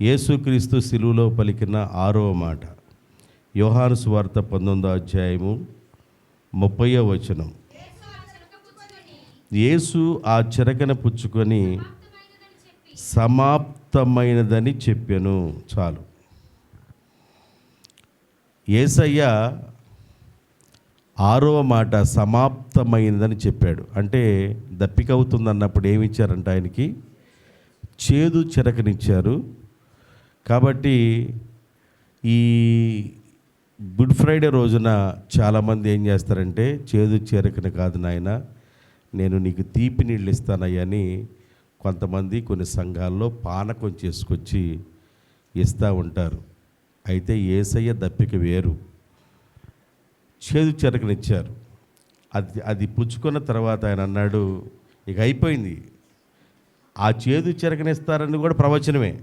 యేసుక్రీస్తు శిలువలో పలికిన ఆరవ మాట. యోహాను సువార్త పంతొమ్మిదో అధ్యాయము ముప్పయో వచనం. యేసు ఆ చిరకన పుచ్చుకొని సమాప్తమైనదని చెప్పాను చాలు. ఏసయ్య ఆరవ మాట సమాప్తమైనదని చెప్పాడు. అంటే దప్పిక అవుతుందన్నప్పుడు ఏమి ఆయనకి? చేదు చిరకనిచ్చారు. కాబట్టి ఈ గుడ్ ఫ్రైడే రోజున చాలామంది ఏం చేస్తారంటే చేదు చేరకని కాదు నాయన నేను నీకు తీపి నీళ్ళు ఇస్తానయ్యని కొంతమంది కొన్ని సంఘాల్లో పానకం చేసుకొచ్చి ఇస్తూ ఉంటారు. అయితే ఏసయ్య దప్పిక వేరు. చేదు చెరకనిచ్చారు. అది అది పుచ్చుకున్న తర్వాత ఆయన అన్నాడు ఇక అయిపోయింది. ఆ చేదు చెరకనిస్తారని కూడా ప్రవచనమే.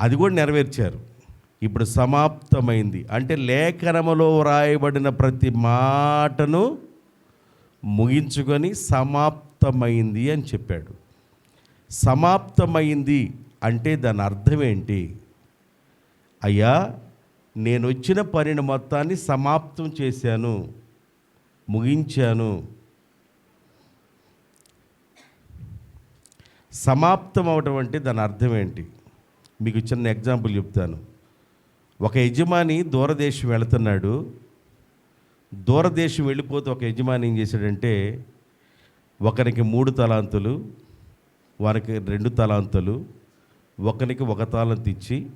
అది కూడా నెరవేర్చారు. ఇప్పుడు సమాప్తమైంది. అంటే లేఖనములో వ్రాయబడిన ప్రతి మాటను ముగించుకొని సమాప్తమైంది అని చెప్పాడు. సమాప్తమైంది అంటే దాని అర్థం ఏంటి? అయ్యా నేను వచ్చిన పనిని మొత్తాన్ని సమాప్తం చేశాను ముగించాను. సమాప్తం అవటం అంటే దాని అర్థం ఏంటి? మీకు చిన్న ఎగ్జాంపుల్ చెప్తాను. ఒక యజమాని దూరదేశం వెళుతున్నాడు. దూరదేశం వెళ్ళిపోతే ఒక యజమాని ఏం చేశాడంటే ఒకరికి మూడు తలాంతులు వారికి రెండు తలాంతులు ఒకరికి ఒక తాళంతు ఇచ్చి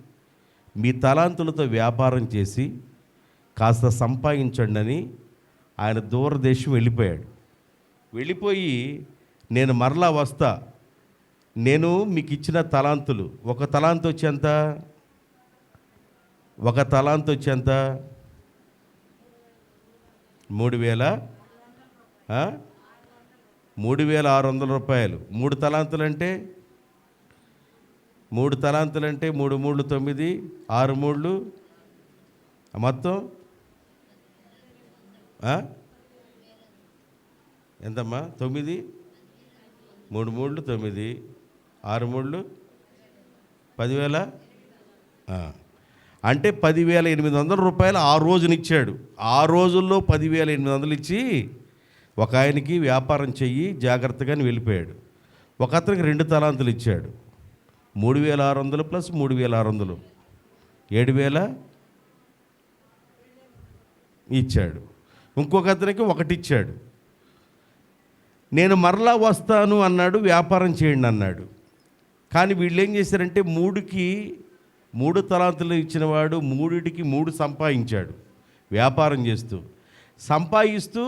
మీ తలాంతులతో వ్యాపారం చేసి కాస్త సంపాదించండి అని ఆయన దూరదేశం వెళ్ళిపోయాడు. వెళ్ళిపోయి నేను మరలా వస్తా నేను మీకు ఇచ్చిన తలాంతులు. ఒక తలాంతు వచ్చేంత? ఒక తలాంతు వచ్చేంత? మూడు వేల మూడు వేల ఆరు వందల రూపాయలు. మూడు తలాంతులు అంటే మూడు తలాంతులు అంటే మూడు మూడు తొమ్మిది ఆరు మూడు. మొత్తం? ఎంతమ్మా? తొమ్మిది? మూడు మూడు తొమ్మిది. ఆరు మూడు పదివేల? అంటే పదివేల ఎనిమిది వందల రూపాయలు ఆ రోజున ఇచ్చాడు ఆ రోజుల్లో పదివేల ఎనిమిది వందలు ఇచ్చి ఒక ఆయనకి వ్యాపారం చెయ్యి జాగ్రత్తగాని వెళ్ళిపోయాడు. ఒక అతనికి రెండు తలాంతులు ఇచ్చాడు. మూడు వేల ఆరు వందలు ప్లస్ మూడు వేల ఆరు వందలు. ఏడు వేల ఇచ్చాడు. ఇంకొక అతనికి ఒకటి ఇచ్చాడు. నేను మరలా వస్తాను అన్నాడు వ్యాపారం చేయండి అన్నాడు. కానీ వీళ్ళు ఏం చేశారంటే మూడుకి మూడు తలాంతులు ఇచ్చినవాడు మూడిటికి మూడు సంపాదించాడు వ్యాపారం చేస్తూ. సంపాదిస్తూ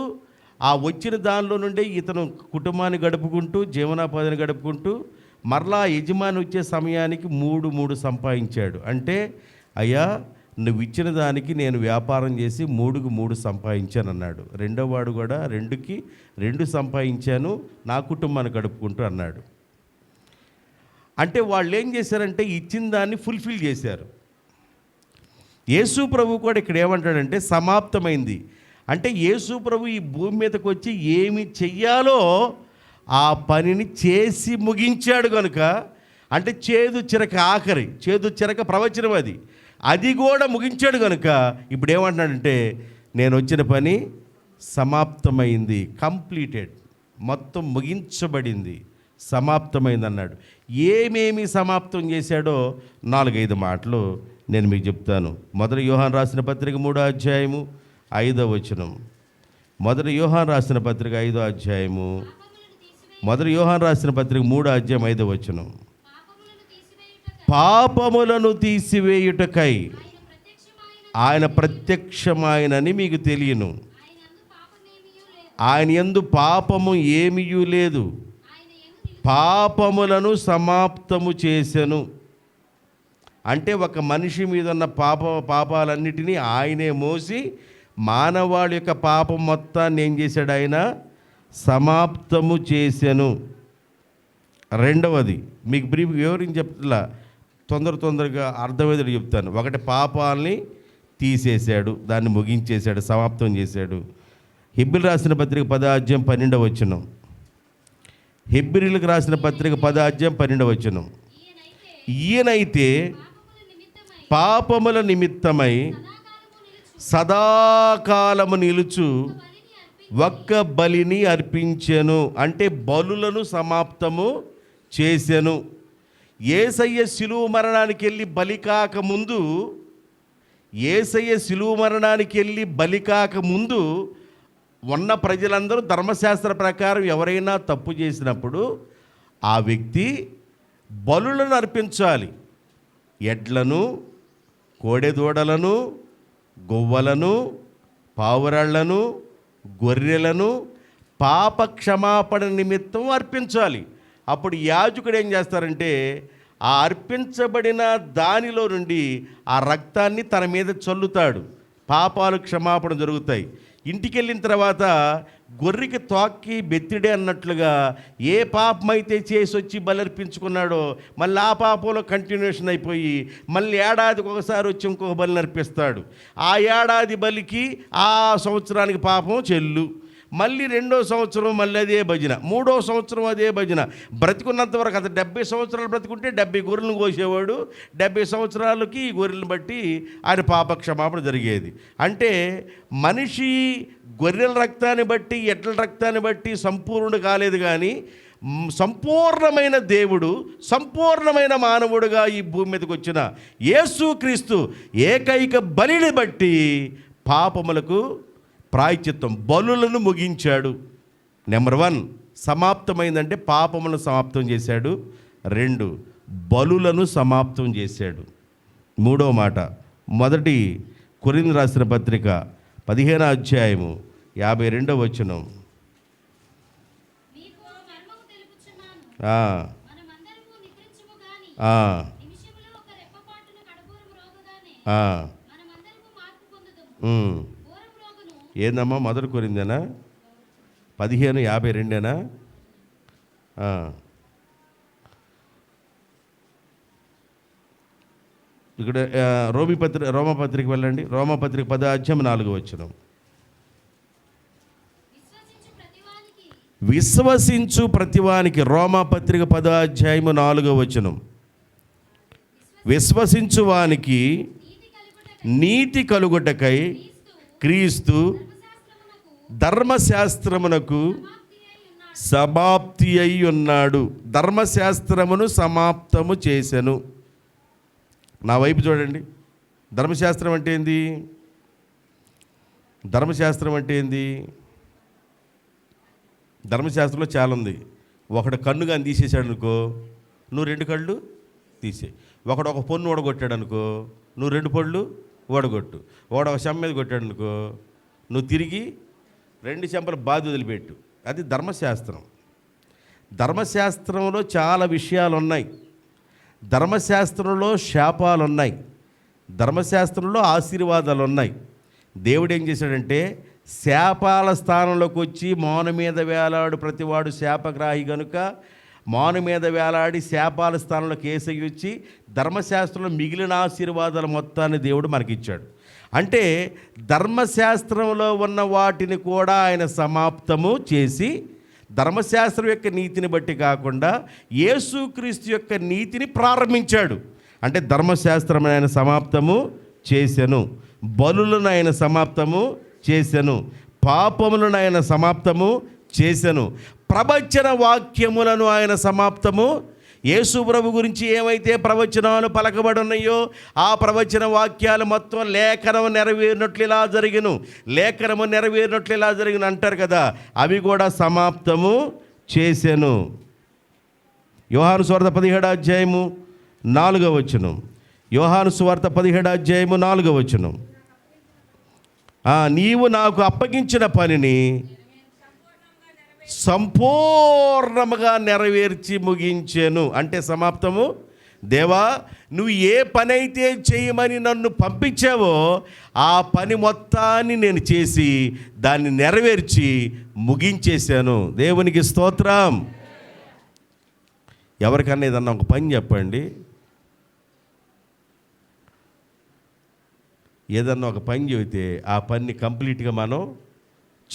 ఆ వచ్చిన దానిలో నుండి ఇతను కుటుంబాన్ని గడుపుకుంటూ జీవనోపాధిని గడుపుకుంటూ మరలా యజమాని వచ్చే సమయానికి మూడు మూడు సంపాదించాడు. అంటే అయ్యా నువ్వు ఇచ్చిన దానికి నేను వ్యాపారం చేసి మూడుకు మూడు సంపాదించాను అన్నాడు రెండో వాడు కూడా రెండుకి రెండు సంపాదించాను నా కుటుంబాన్ని గడుపుకుంటూ అన్నాడు. అంటే వాళ్ళు ఏం చేశారంటే ఇచ్చిన దాన్ని ఫుల్ఫిల్ చేశారు. యేసు ప్రభు కూడా ఇక్కడ ఏమంటాడంటే సమాప్తమైంది. అంటే యేసు ప్రభు ఈ భూమి మీదకి వచ్చి ఏమి చెయ్యాలో ఆ పనిని చేసి ముగించాడు కనుక అంటే చేదు చిరక ఆఖరి చేదు చిరక ప్రవచనం అది. అది కూడా ముగించాడు కనుక ఇప్పుడు ఏమంటున్నాడంటే నేను వచ్చిన పని సమాప్తమైంది కంప్లీటెడ్ మొత్తం ముగించబడింది సమాప్తమైంది అన్నాడు ఏమేమి సమాప్తం చేశాడో నాలుగైదు మాటలు నేను మీకు చెప్తాను. మొదటి యోహాన్ రాసిన పత్రిక మూడో అధ్యాయము ఐదో వచనం. మొదటి యోహాన్ రాసిన పత్రిక ఐదో అధ్యాయము మొదటి యోహాన్ రాసిన పత్రిక మూడో అధ్యాయం ఐదో వచనం. పాపములను తీసివేయుటకై ఆయన ప్రత్యక్షమాయనని మీకు తెలియను. ఆయన ఎందు పాపము ఏమీ లేదు. పాపములను సమాప్తము చేసెను. అంటే ఒక మనిషి మీద ఉన్న పాప పాపాలన్నిటినీ ఆయనే మోసి మానవాళి యొక్క పాపం మొత్తాన్ని ఏం చేశాడు ఆయన? సమాప్తము చేశాను రెండవది మీకు బ్రీఫ్ వివరించి చెప్తున్నా తొందర తొందరగా అర్థమయ్యేది చెప్తాను. ఒకటి పాపాలని తీసేశాడు దాన్ని ముగించేశాడు సమాప్తం చేశాడు. హిబ్బిల్ రాసిన పత్రిక పదాధ్యాయం పన్నెండవ వచ్చినాం హెబ్రిలకు రాసిన పత్రిక పదాధ్యాయం పన్నెండవ వచనం. ఈయనైతే పాపముల నిమిత్తమై సదాకాలము నిలుచు ఒక్క బలిని అర్పించెను అంటే బలులను సమాప్తము చేశాను ఏసయ్య శిలువు మరణానికి వెళ్ళి బలి కాకముందు ఏసయ్య శిలువ మరణానికి వెళ్ళి బలి కాకముందు ఉన్న ప్రజలందరూ ధర్మశాస్త్ర ప్రకారం ఎవరైనా తప్పు చేసినప్పుడు ఆ వ్యక్తి బలులను అర్పించాలి. ఎడ్లను కోడెదూడలను గొవ్వలను పావురాళ్ళను గొర్రెలను పాప క్షమాపణ నిమిత్తం అర్పించాలి. అప్పుడు యాజకుడు ఏం చేస్తారంటే ఆ అర్పించబడిన దానిలో నుండి ఆ రక్తాన్ని తన మీద చల్లుతాడు. పాపాలు క్షమాపణ జరుగుతాయి. ఇంటికి వెళ్ళిన తర్వాత గొర్రెకి తోక్కి బెత్తిడే అన్నట్లుగా ఏ పాపమైతే చేసి వచ్చి బలర్పించుకున్నాడో మళ్ళీ ఆ పాపంలో కంటిన్యూషన్ అయిపోయి మళ్ళీ ఏడాదికి ఒకసారి వచ్చి ఇంకొక బలి నర్పిస్తాడు ఆ ఏడాది బలికి ఆ సంవత్సరానికి పాపం చెల్లు. మళ్ళీ రెండో సంవత్సరం మళ్ళీ అదే భజన మూడో సంవత్సరం అదే భజన. బ్రతికున్నంత వరకు అతను డెబ్బై సంవత్సరాలు బ్రతికుంటే డెబ్బై గొర్రెలను కోసేవాడు. డెబ్బై సంవత్సరాలకి ఈ గొర్రెలను బట్టి ఆయన పాప క్షమాపణ జరిగేది. అంటే మనిషి గొర్రెల రక్తాన్ని బట్టి ఎడ్ల రక్తాన్ని బట్టి సంపూర్ణుడు కాలేదు కానీ సంపూర్ణమైన దేవుడు సంపూర్ణమైన మానవుడుగా ఈ భూమి మీదకి వచ్చిన యేసుక్రీస్తు ఏకైక బలిని బట్టి పాపములకు ప్రాయచిత్తం బలులను ముగించాడు. నెంబర్ వన్ సమాప్తమైందంటే పాపములను సమాప్తం చేశాడు. రెండు బలులను సమాప్తం చేశాడు. మూడవ మాట మొదటి కొరింది రాసిన పత్రిక పదిహేను అధ్యాయము యాభై రెండవ వచనం. ఆ, ఏందమ్మా? మొదటి కొరిందేనా? పదిహేను యాభై రెండేనా? ఇక్కడ రోమిపత్రి పత్రిక రోమపత్రిక వెళ్ళండి. రోమపత్రిక పద అధ్యాయం నాలుగు వచ్చిన విశ్వసించు ప్రతివానికి రోమపత్రిక పద అధ్యాయము నాలుగో వచనం. విశ్వసించు వానికి నీతి కలుగుటకై నీతి కలుగుటకై క్రీస్తు ధర్మశాస్త్రమునకు సమాప్తి అయి ఉన్నాడు. ధర్మశాస్త్రమును సమాప్తము చేశాను నా వైపు చూడండి. ధర్మశాస్త్రం అంటే ఏంది? ధర్మశాస్త్రం అంటే ఏంది? ధర్మశాస్త్రంలో చాలా ఉంది. ఒకడు కన్ను కానీ తీసేసాడు అనుకో నువ్వు రెండు కళ్ళు తీసే. ఒకడు ఒక పొన్ను ఓడగొట్టాడు అనుకో నువ్వు రెండు పళ్ళు ఓడగొట్టు వాడు ఒక చెంప మీద కొట్టాడు అనుకో నువ్వు తిరిగి రెండు చెంపలు బాధ వదిలిపెట్టు. అది ధర్మశాస్త్రం. ధర్మశాస్త్రంలో చాలా విషయాలు ఉన్నాయి ధర్మశాస్త్రంలో శాపాలు ఉన్నాయి ధర్మశాస్త్రంలో ఆశీర్వాదాలు ఉన్నాయి దేవుడు ఏం చేశాడంటే శాపాల స్థానంలోకి వచ్చి మౌన మీద వేలాడు ప్రతివాడు శాపగ్రాహి గనుక మౌన మీద వేలాడి శాపాల స్థానంలోకి ఏసగి వచ్చి ధర్మశాస్త్రంలో మిగిలిన ఆశీర్వాదాల మొత్తాన్ని దేవుడు మనకిచ్చాడు. అంటే ధర్మశాస్త్రంలో ఉన్న వాటిని కూడా ఆయన సమాప్తము చేసి ధర్మశాస్త్రం యొక్క నీతిని బట్టి కాకుండా యేసుక్రీస్తు యొక్క నీతిని ప్రారంభించాడు. అంటే ధర్మశాస్త్రం ఆయన సమాప్తము చేశాను బలులను ఆయన సమాప్తము చేశాను పాపములను ఆయన సమాప్తము చేశాను ప్రవచన వాక్యములను ఆయన సమాప్తము యేసు ప్రభు గురించి ఏమైతే ప్రవచనాలు పలకబడి ఉన్నాయో ఆ ప్రవచన వాక్యాలు మొత్తం లేఖనం నెరవేరినట్లు ఇలా జరిగిను. లేఖనము నెరవేరినట్లు ఇలా జరిగిన అంటారు కదా అవి కూడా సమాప్తము చేశాను యోహాను స్వార్థ పదిహేడు అధ్యాయము నాలుగవ వచనం. యోహాను సువార్త పదిహేడు అధ్యాయము నాలుగవ వచనం. నీవు నాకు అప్పగించిన పనిని సంపూర్ణముగా నెరవేర్చి ముగించాను. అంటే సమాప్తము. దేవా నువ్వు ఏ పని అయితే చేయమని నన్ను పంపించావో ఆ పని మొత్తాన్ని నేను చేసి దాన్ని నెరవేర్చి ముగించేశాను. దేవునికి స్తోత్రం. ఎవరికన్నా ఏదన్నా ఒక పని చెప్పండి. ఏదన్నా ఒక పని చెబితే ఆ పని కంప్లీట్గా మనం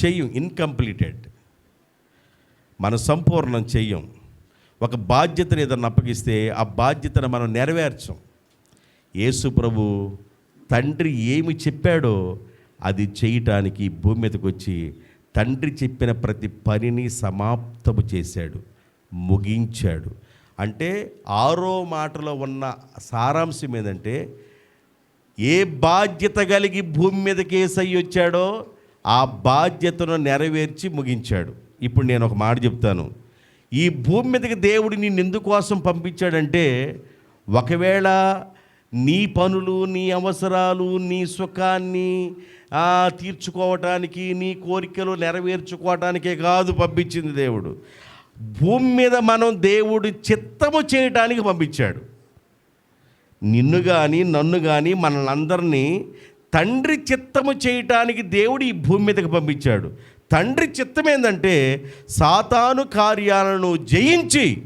చెయ్యం ఇన్కంప్లీటెడ్. మనం సంపూర్ణం చెయ్యం ఒక బాధ్యతను ఏదన్నా అప్పగిస్తే ఆ బాధ్యతను మనం నెరవేర్చం. యేసు ప్రభు తండ్రి ఏమి చెప్పాడో అది చేయటానికి భూమి మీదకి వచ్చి తండ్రి చెప్పిన ప్రతి పనిని సమాప్తము చేశాడు. ముగించాడు. అంటే ఆరో మాటలో ఉన్న సారాంశం ఏంటంటే ఏ బాధ్యత కలిగి భూమి మీదకి ఏసై వచ్చాడో ఆ బాధ్యతను నెరవేర్చి ముగించాడు. ఇప్పుడు నేను ఒక మాట చెప్తాను. ఈ భూమి మీదకి దేవుడు నిన్ను ఎందుకోసం పంపించాడంటే ఒకవేళ నీ పనులు నీ అవసరాలు నీ సుఖాన్ని తీర్చుకోవటానికి నీ కోరికలు నెరవేర్చుకోవటానికే కాదు పంపించింది దేవుడు. భూమి మీద మనం దేవుడు చిత్తము చేయటానికి పంపించాడు. నిన్ను కానీ నన్ను కానీ మనల్ని తండ్రి చిత్తము చేయటానికి దేవుడు ఈ భూమి మీదకి పంపించాడు. తండ్రి చిత్తం ఏంటంటే సాతాను కార్యాలను జయించి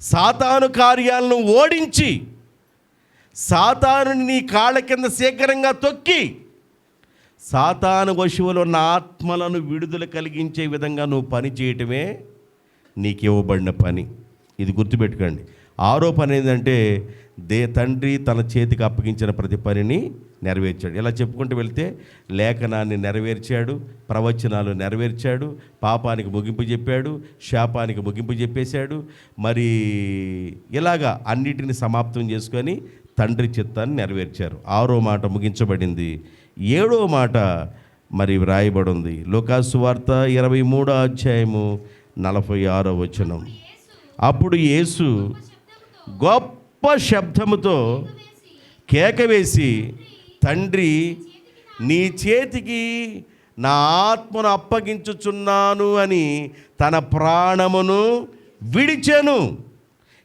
సాతాను కార్యాలను ఓడించి సాతాను నీ కాళ్ళ కింద శీఘ్రంగా తొక్కి సాతాను వశువులు ఉన్న ఆత్మలను విడుదల కలిగించే విధంగా నువ్వు పని చేయటమే నీకు ఇవ్వబడిన పని. ఇది గుర్తుపెట్టుకోండి. ఆరో పని ఏంటంటే దే తండ్రి తన చేతికి అప్పగించిన ప్రతి పనిని నెరవేర్చాడు. ఇలా చెప్పుకుంటూ వెళ్తే లేఖనాన్ని నెరవేర్చాడు ప్రవచనాలు నెరవేర్చాడు పాపానికి ముగింపు చెప్పాడు శాపానికి ముగింపు చెప్పేశాడు. మరి ఇలాగా అన్నిటిని సమాప్తం చేసుకొని తండ్రి చిత్తాన్ని నెరవేర్చారు. ఆరో మాట ముగించబడింది. ఏడో మాట మరి వ్రాయబడి ఉంది లోకాసు వార్త ఇరవై మూడో అధ్యాయము నలభై ఆరో వచనం. అప్పుడు యేసు గొప్ప శబ్దముతో కేక వేసి తండ్రి నీ చేతికి నా ఆత్మను అప్పగించుచున్నాను అని తన ప్రాణమును విడిచాను.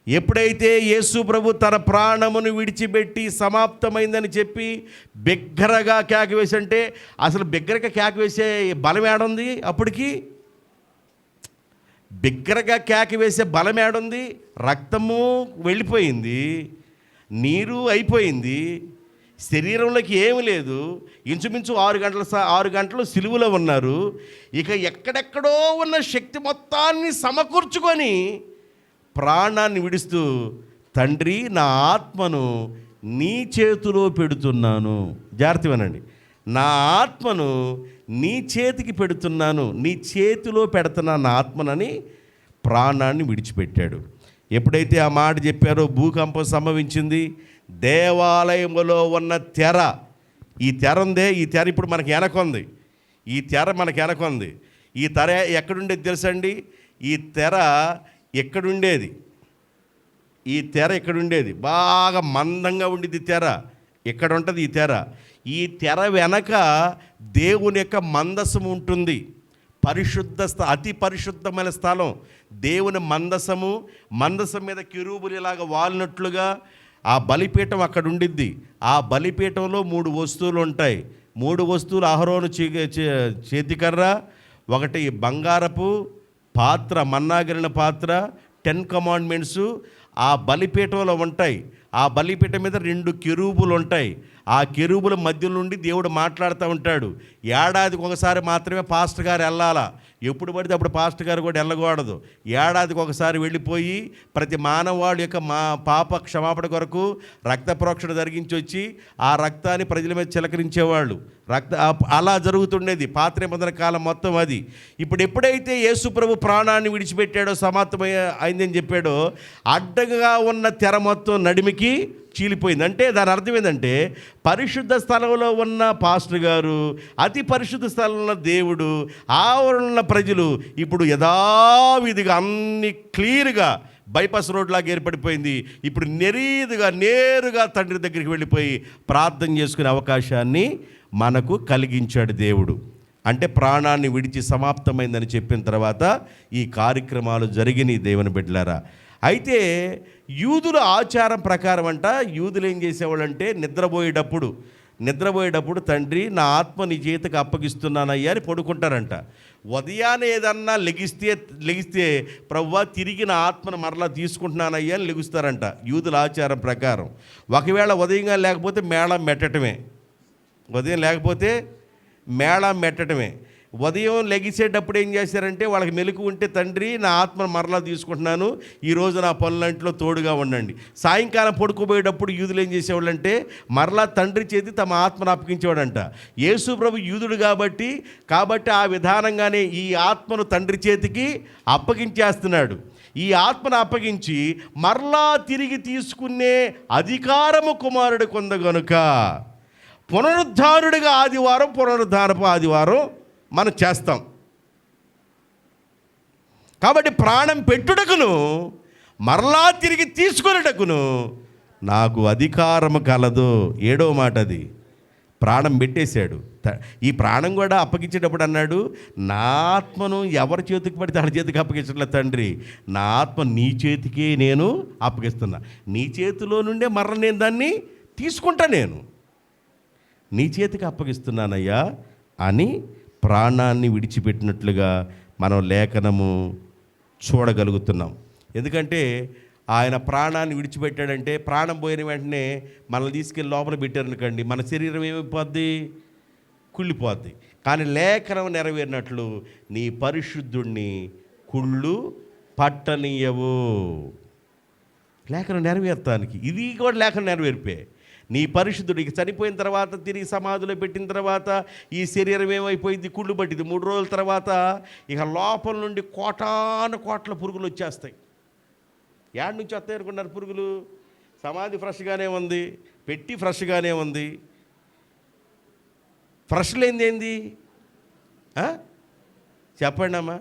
ఎప్పుడైతే యేసు ప్రభు తన ప్రాణమును విడిచిపెట్టి సమాప్తమైందని చెప్పి బిగ్గరగా కేక వేసి అంటే అసలు బిగ్గరగా కేక వేసే బలం ఏడుంది అప్పటికి? బిగ్గరగా కేక వేసే బలం ఏడుంది? రక్తము వెళ్ళిపోయింది. నీరు అయిపోయింది. శరీరంలోకి ఏమి లేదు. ఇంచుమించు ఆరు గంటల ఆరు గంటలు సిలువలో ఉన్నారు. ఇక ఎక్కడెక్కడో ఉన్న శక్తి మొత్తాన్ని సమకూర్చుకొని ప్రాణాన్ని విడుస్తూ తండ్రి నా ఆత్మను నీ చేతిలో పెడుతున్నాను. జాగ్రత్త వినండి. నా ఆత్మను నీ చేతికి పెడుతున్నాను నీ చేతిలో పెడుతున్నా నా ఆత్మనని ప్రాణాన్ని విడిచిపెట్టాడు. ఎప్పుడైతే ఆ మాట చెప్పారో భూకంపం సంభవించింది దేవాలయంలో ఉన్న తెర ఈ తెర ఉందే ఈ తెర ఇప్పుడు మనకి వెనకొంది. ఈ తెర మనకి వెనకొంది. ఈ తెర ఎక్కడుండేది తెలుసండి ఈ తెర ఎక్కడుండేది? ఈ తెర ఇక్కడ ఉండేది బాగా మందంగా ఉండేది తెర. ఇక్కడ ఉంటుంది ఈ తెర? ఈ తెర వెనక దేవుని యొక్క మందసం ఉంటుంది. పరిశుద్ధ స్థ అతి పరిశుద్ధమైన స్థలం. దేవుని మందసము మందసం మీద కిరూబులిలాగా వాలినట్లుగా ఆ బలిపీఠం అక్కడ ఉండిద్ది. ఆ బలిపీఠంలో మూడు వస్తువులు ఉంటాయి. మూడు వస్తువులు అహరోను చే చే- చేతికర్ర ఒకటి బంగారపు పాత్ర మన్నాగిరిన పాత్ర టెన్ కమాండ్మెంట్స్ ఆ బలిపీఠంలో ఉంటాయి. ఆ బలిపీఠం మీద రెండు కెరూబులు ఉంటాయి ఆ కెరూబుల మధ్య నుండి దేవుడు మాట్లాడుతూ ఉంటాడు. ఏడాదికి ఒకసారి మాత్రమే పాస్టర్ గారు వెళ్ళాలా? ఎప్పుడు పడితే అప్పుడు పాస్టర్ గారు కూడా వెళ్ళకూడదు. ఏడాదికి ఒకసారి వెళ్ళిపోయి ప్రతి మానవాడు యొక్క మా పాప క్షమాపణ కొరకు రక్త ప్రోక్షణ జరిగించి వచ్చి ఆ రక్తాన్ని ప్రజల మీద చిలకరించేవాళ్ళు. రక్త అలా జరుగుతుండేది. పాత్ర కాలం మొత్తం అది. ఇప్పుడు ఎప్పుడైతే యేసు ప్రభు ప్రాణాన్ని విడిచిపెట్టాడో సమాప్తమై అయిందని చెప్పాడో అడ్డగా ఉన్న తెర మొత్తం నడిమికి చీలిపోయింది. అంటే దాని అర్థం ఏంటంటే పరిశుద్ధ స్థలంలో ఉన్న పాస్టర్ గారు అతి పరిశుద్ధ స్థలంలో దేవుడు ఆవరణ ప్రజలు ఇప్పుడు యథావిధిగా అన్ని క్లియర్గా బైపాస్ రోడ్లాగా ఏర్పడిపోయింది. ఇప్పుడు నెరీదుగా నేరుగా తండ్రి దగ్గరికి వెళ్ళిపోయి ప్రార్థన చేసుకునే అవకాశాన్ని మనకు కలిగించాడు దేవుడు. అంటే ప్రాణాన్ని విడిచి సమాప్తమైందని చెప్పిన తర్వాత ఈ కార్యక్రమాలు జరిగినాయి దేవుని బిడ్డలారా. అయితే యూదుల ఆచారం ప్రకారం అంట యూదులు ఏం చేసేవాళ్ళంటే నిద్రపోయేటప్పుడు నిద్రపోయేటప్పుడు తండ్రి నా ఆత్మ నీ చేతికి అప్పగిస్తున్నానయ్యా అని పడుకుంటారంట. ఉదయాన్నే ఏదన్నా లెగిస్తే లెగిస్తే ప్రవ్వా తిరిగి నా ఆత్మను మరలా తీసుకుంటున్నానయ్యా అని లెగుస్తారంట యూదుల ఆచారం ప్రకారం. ఒకవేళ ఉదయంగా లేకపోతే మేళం మెట్టడమే ఉదయం లేకపోతే మేళం మెట్టడమే. ఉదయం లెగిసేటప్పుడు ఏం చేశారంటే వాళ్ళకి మెలకు ఉంటే తండ్రి నా ఆత్మను మరలా తీసుకుంటున్నాను. ఈరోజు నా పనులంట్లో తోడుగా ఉండండి. సాయంకాలం పడుకోబోయేటప్పుడు యూదులు ఏం చేసేవాళ్ళంటే మరలా తండ్రి చేతి తమ ఆత్మను అప్పగించేవాడంట. యేసు ప్రభు యూదుడు కాబట్టి కాబట్టి ఆ విధానంగానే ఈ ఆత్మను తండ్రి చేతికి అప్పగించేస్తున్నాడు. ఈ ఆత్మను అప్పగించి మరలా తిరిగి తీసుకునే అధికారము కుమారుడు కొందగనుక పునరుద్ధారుడిగా ఆదివారం పునరుద్ధారపు ఆదివారం మనం చేస్తాం. కాబట్టి ప్రాణం పెట్టుటకును మరలా తిరిగి తీసుకొనుటకును నాకు అధికారము కలదు. ఏడో మాట అది. ప్రాణం పెట్టేశాడు. త- ఈ ప్రాణం కూడా అప్పగించేటప్పుడు అన్నాడు నా ఆత్మను ఎవరి చేతికి పడితే వాళ్ళ చేతికి అప్పగించట్లే తండ్రి. నా ఆత్మ నీ చేతికే నేను అప్పగిస్తున్నా. నీ చేతిలో నుండే మరణ నేను దాన్ని తీసుకుంటా నేను. నీ చేతికి అప్పగిస్తున్నానయ్యా అని ప్రాణాన్ని విడిచిపెట్టినట్లుగా మనం లేఖనము చూడగలుగుతున్నాం. ఎందుకంటే ఆయన ప్రాణాన్ని విడిచిపెట్టాడంటే ప్రాణం పోయిన వెంటనే మనల్ని తీసుకెళ్ళి లోపల పెట్టారనుకోండి మన శరీరం ఏమైపోద్ది? కుళ్ళిపోద్ది. కానీ లేఖనం నెరవేరినట్లు నీ పరిశుద్ధుణ్ణి కుళ్ళు పట్టనీయవు. లేఖనం నెరవేర్తానికి. ఇది కూడా లేఖనం నెరవేర్పే. నీ పరిశుద్ధుడికి చనిపోయిన తర్వాత తిరిగి సమాధిలో పెట్టిన తర్వాత ఈ శరీరం ఏమైపోయింది? కుళ్ళు పట్టింది. మూడు రోజుల తర్వాత ఇక లోపల నుండి కోటాను కోట్ల పురుగులు వచ్చేస్తాయి. యాడ్ నుంచి వస్తాయి అనుకున్నారు పురుగులు? సమాధి ఫ్రెష్గానే ఉంది పెట్టి ఫ్రెష్గానే ఉంది. ఫ్రెష్ లేనిది ఏంది? చెప్పండి అమ్మా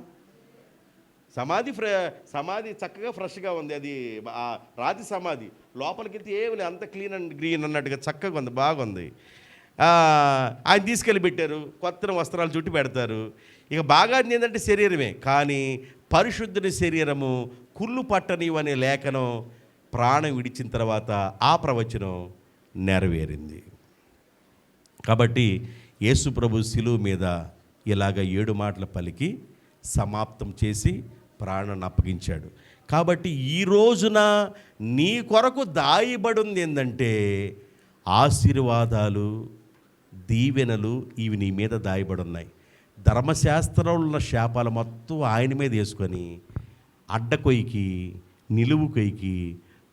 సమాధి ఫ్రె సమాధి చక్కగా ఫ్రెష్గా ఉంది. అది ఆ రాతి సమాధి. లోపలికి వెళ్తే ఏమి లేదు. అంత క్లీన్ అండ్ గ్రీన్ అన్నట్టుగా చక్కగా ఉంది. బాగుంది. ఆయన తీసుకెళ్ళి పెట్టారు. కొత్త వస్త్రాలు చుట్టి పెడతారు. ఇక బాగా ఏంటంటే శరీరమే. కానీ పరిశుద్ధుని శరీరము కుళ్ళు పట్టనివి అనే లేఖనం ప్రాణం విడిచిన తర్వాత ఆ ప్రవచనం నెరవేరింది. కాబట్టి యేసు ప్రభు మీద ఇలాగ ఏడు మాటలు పలికి సమాప్తం చేసి ప్రాణాన్ని అప్పగించాడు. కాబట్టి ఈ రోజున నీ కొరకు దాయబడింది ఏంటంటే ఆశీర్వాదాలు దీవెనలు ఇవి నీ మీద దాయబడి ఉన్నాయి ధర్మశాస్త్రంలో ఉన్న శాపాలు మొత్తం ఆయన మీద వేసుకొని అడ్డకొయ్యికి నిలువు కొయ్యికి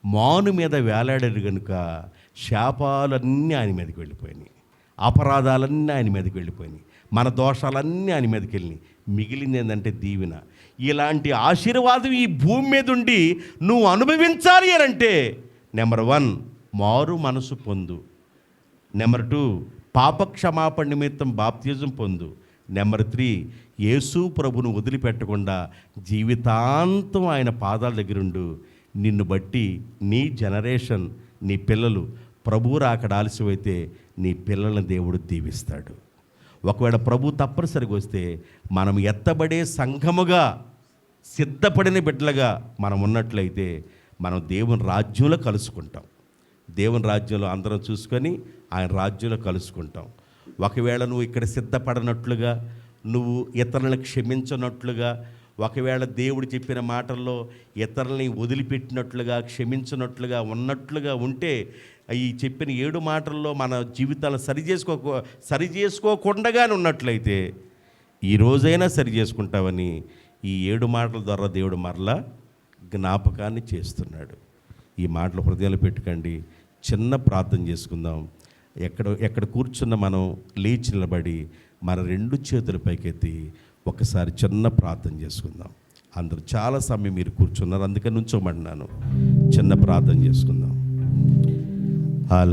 మాను మీద వేలాడాడు కనుక శాపాలన్నీ ఆయన మీదకి వెళ్ళిపోయినాయి. అపరాధాలన్నీ ఆయన మీదకి వెళ్ళిపోయినాయి. మన దోషాలన్నీ ఆయన మీదకి వెళ్ళినాయి. మిగిలింది ఏంటంటే దీవెన. ఇలాంటి ఆశీర్వాదం ఈ భూమి మీద ఉండి నువ్వు అనుభవించాలి అని అంటే నెంబర్ వన్ మారు మనసు పొందు. నెంబర్ టూ పాపక్షమాపణ నిమిత్తం బాప్తిజం పొందు. నెంబర్ త్రీ యేసు ప్రభును వదిలిపెట్టకుండా జీవితాంతం ఆయన పాదాల దగ్గరుండు. నిన్ను బట్టి నీ జనరేషన్ నీ పిల్లలు ప్రభు రాకడ ఆలస్యమైతే నీ పిల్లలను దేవుడు దీవిస్తాడు. ఒకవేళ ప్రభు తప్పనిసరిగా వస్తే మనం ఎత్తబడే సంఘముగా సిద్ధపడిన బిడ్డలుగా మనం ఉన్నట్లయితే మనం దేవుని రాజ్యంలో కలుసుకుంటాం. దేవుని రాజ్యంలో అందరం చూసుకొని ఆయన రాజ్యంలో కలుసుకుంటాం. ఒకవేళ నువ్వు ఇక్కడ సిద్ధపడనట్లుగా నువ్వు ఇతరులను క్షమించనట్లుగా ఒకవేళ దేవుడు చెప్పిన మాటల్లో ఇతరులని వదిలిపెట్టినట్లుగా క్షమించినట్లుగా ఉన్నట్లుగా ఉంటే ఈ చెప్పిన ఏడు మాటల్లో మన జీవితాలు సరి చేసుకో సరి చేసుకోకుండానే ఉన్నట్లయితే ఈ రోజైనా సరి చేసుకుంటావని ఈ ఏడు మాటల ద్వారా దేవుడు మరలా జ్ఞాపకాన్ని చేస్తున్నాడు. ఈ మాటలు హృదయాలు పెట్టుకోండి. చిన్న ప్రార్థన చేసుకుందాం. ఎక్కడ ఎక్కడ కూర్చున్న మనం లేచి నిలబడి మన రెండు చేతుల పైకెత్తి ఒకసారి చిన్న ప్రార్థన చేసుకుందాం. అందరూ చాలా సమయం మీరు కూర్చున్నారు. అందుకని నుంచోమన్నాను చిన్న ప్రార్థన చేసుకుందాం.